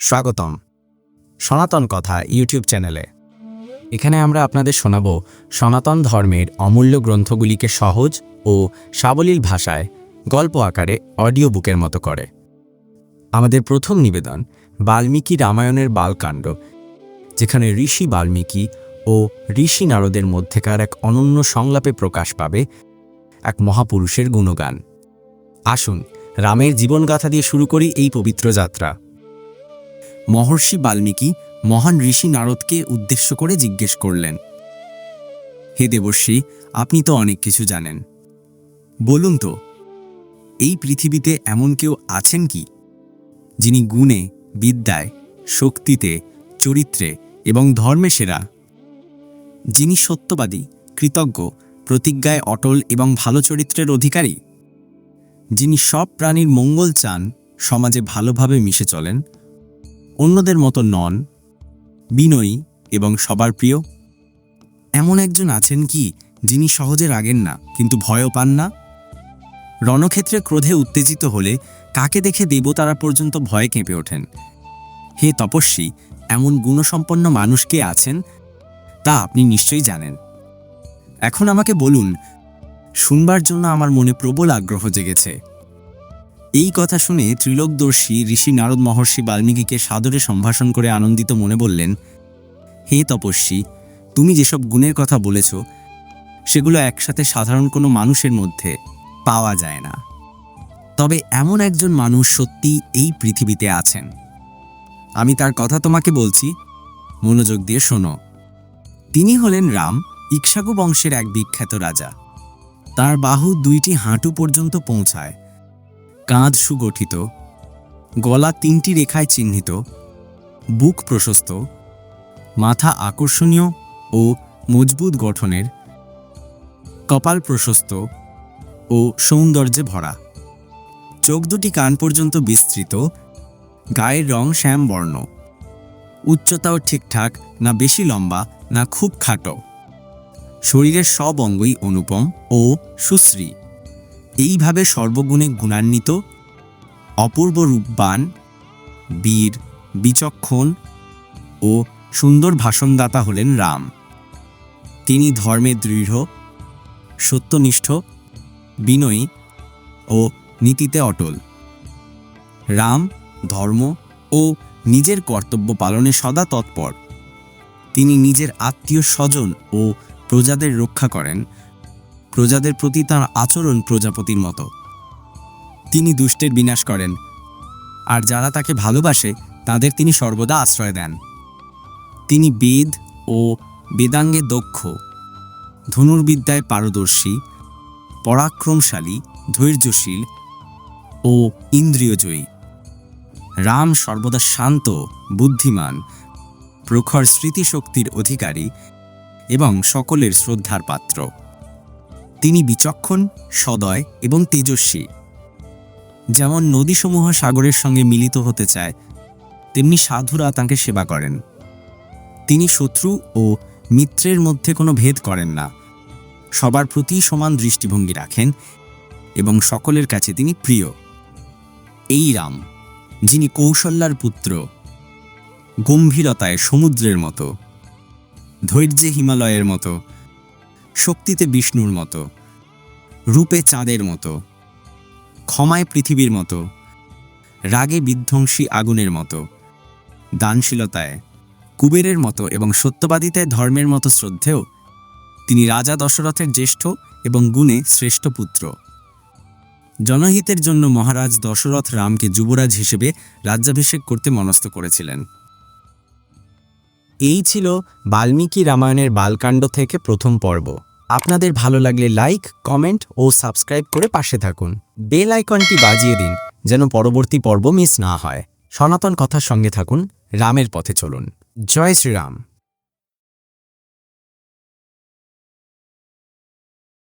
স্বাগতম সনাতন কথা ইউটিউব চ্যানেলে। এখানে আমরা আপনাদের শোনাব সনাতন ধর্মের অমূল্য গ্রন্থগুলিকে সহজ ও সাবলীল ভাষায় গল্প আকারে অডিও বুকের মতো করে। আমাদের প্রথম নিবেদন বাল্মীকি রামায়ণের বালকাণ্ড, যেখানে ঋষি বাল্মীকি ও ঋষি নারদের মধ্যেকার এক অনন্য সংলাপে প্রকাশ পাবে এক মহাপুরুষের গুণগান। আসুন রামের জীবনগাথা দিয়ে শুরু করি এই পবিত্র যাত্রা। মহর্ষি বাল্মীকি মহান ঋষি নারদকে উদ্দেশ্য করে জিজ্ঞেস করলেন, হে দেবর্ষি, আপনি তো অনেক কিছু জানেন। বলুন তো, এই পৃথিবীতে এমন কেউ আছেন কি, যিনি গুণে, বিদ্যায়, শক্তিতে, চরিত্রে এবং ধর্মে সেরা? যিনি সত্যবাদী, কৃতজ্ঞ, প্রতিজ্ঞায় অটল এবং ভালো চরিত্রের অধিকারী? যিনি সব প্রাণীর মঙ্গল চান, সমাজে ভালোভাবে মিশে চলেন। অন্যদের মতো নন, বিনয়ী এবং সবার প্রিয়। এমন একজন আছেন কি, যিনি সহজে রাগেন না, কিন্তু ভয়ও পান না? রণক্ষেত্রে ক্রোধে উত্তেজিত হলে কাকে দেখে দেবতারা পর্যন্ত ভয়ে কেঁপে ওঠেন? হে তপস্বী, এমন গুণসম্পন্ন মানুষ কে আছেন? তা আপনি নিশ্চয়ই জানেন। এখন আমাকে বলুন শুনবার জন্য আমার মনে প্রবল আগ্রহ জেগেছে। এই কথা শুনে ত্রিলোকদর্শী ঋষি নারদ মহর্ষি বাল্মীকিকে সাদরে সম্ভাষণ করে আনন্দিত মনে বললেন, হে তপস্বী, তুমি যেসব গুণের কথা বলেছ, সেগুলো একসাথে সাধারণ কোনো মানুষের মধ্যে পাওয়া যায় না। তবে এমন একজন মানুষ সত্যি এই পৃথিবীতে আছেন। আমি তার কথা তোমাকে বলছি, মনোযোগ দিয়ে শোনো। তিনি হলেন রাম ইক্সাগু বংশের এক বিখ্যাত রাজা। তার বাহু দুইটি হাঁটু পর্যন্ত পৌঁছায়। কাঁধ সুগঠিত, গলা তিনটি রেখায় চিহ্নিত, বুক প্রশস্ত, মাথা আকর্ষণীয় ও মজবুত গঠনের, কপাল প্রশস্ত ও সৌন্দর্যে ভরা। চোখ দুটি কান পর্যন্ত বিস্তৃত, গায়ের রং শ্যাম বর্ণ উচ্চতাও ঠিকঠাক, না বেশি লম্বা, না খুব খাটো। শরীরের সব অঙ্গই অনুপম ও সুশ্রী। এইভাবে সর্বগুণে গুণান্বিত, অপূর্ব রূপবান, বীর, বিচক্ষণ ও সুন্দর ভাষণদাতা হলেন রাম। তিনি ধর্মে দৃঢ়, সত্যনিষ্ঠ, বিনয়ী ও নীতিতে অটল। রাম ধর্ম ও নিজের কর্তব্য পালনে সদা তৎপর। তিনি নিজের আত্মীয় স্বজন ও প্রজাদের রক্ষা করেন। প্রজাদের প্রতি তাঁর আচরণ প্রজাপতির মতো। তিনি দুষ্টের বিনাশ করেন। আর যারা তাকে ভালোবাসে, তাদের তিনি সর্বদা আশ্রয় দেন। তিনি বেদ ও বেদাঙ্গে দক্ষ, ধনুর্বিদ্যায় পারদর্শী, পরাক্রমশালী, ধৈর্যশীল ও ইন্দ্রিয়জয়ী। রাম সর্বদা শান্ত, বুদ্ধিমান, প্রখর স্মৃতিশক্তির অধিকারী এবং সকলের শ্রদ্ধার পাত্র। তিনি বিচক্ষণ, সদয় এবং তেজস্বী। যেমন নদীসমূহ সাগরের সঙ্গে মিলিত হতে চায়, তেমনি সাধুরা তাঁকে সেবা করেন। তিনি শত্রু ও মিত্রের মধ্যে কোনো ভেদ করেন না। সবার প্রতি সমান দৃষ্টিভঙ্গি রাখেন এবং সকলের কাছে তিনি প্রিয়। এই রাম, যিনি কৌশল্যার পুত্র, গম্ভীরতায় সমুদ্রের মতো। ধৈর্যে হিমালয়ের মতো, শক্তিতে বিষ্ণুর মতো, রূপে চাঁদের মতো, ক্ষমায় পৃথিবীর মতো, রাগে বিধ্বংসী আগুনের মতো, দানশীলতায়, কুবেরের মতো এবং সত্যবাদিতায় ধর্মের মতো শ্রদ্ধেয়, তিনি রাজা দশরথের জ্যেষ্ঠ এবং গুণে শ্রেষ্ঠ পুত্র। জনহিতের জন্য মহারাজ দশরথ রামকে যুবরাজ হিসেবে রাজ্যাভিষেক করতে মনস্থ করেছিলেন। এই ছিল বাল্মীকি রামায়ণের বালকাণ্ড থেকে প্রথম পর্ব। আপনাদের ভালো লাগলে লাইক, কমেন্ট ও সাবস্ক্রাইব করে পাশে থাকুন। বেল আইকনটি বাজিয়ে দিন যেন পরবর্তী পর্ব মিস না হয়। সনাতন কথার সঙ্গে থাকুন, রামের পথে চলুন। জয় শ্রীরাম।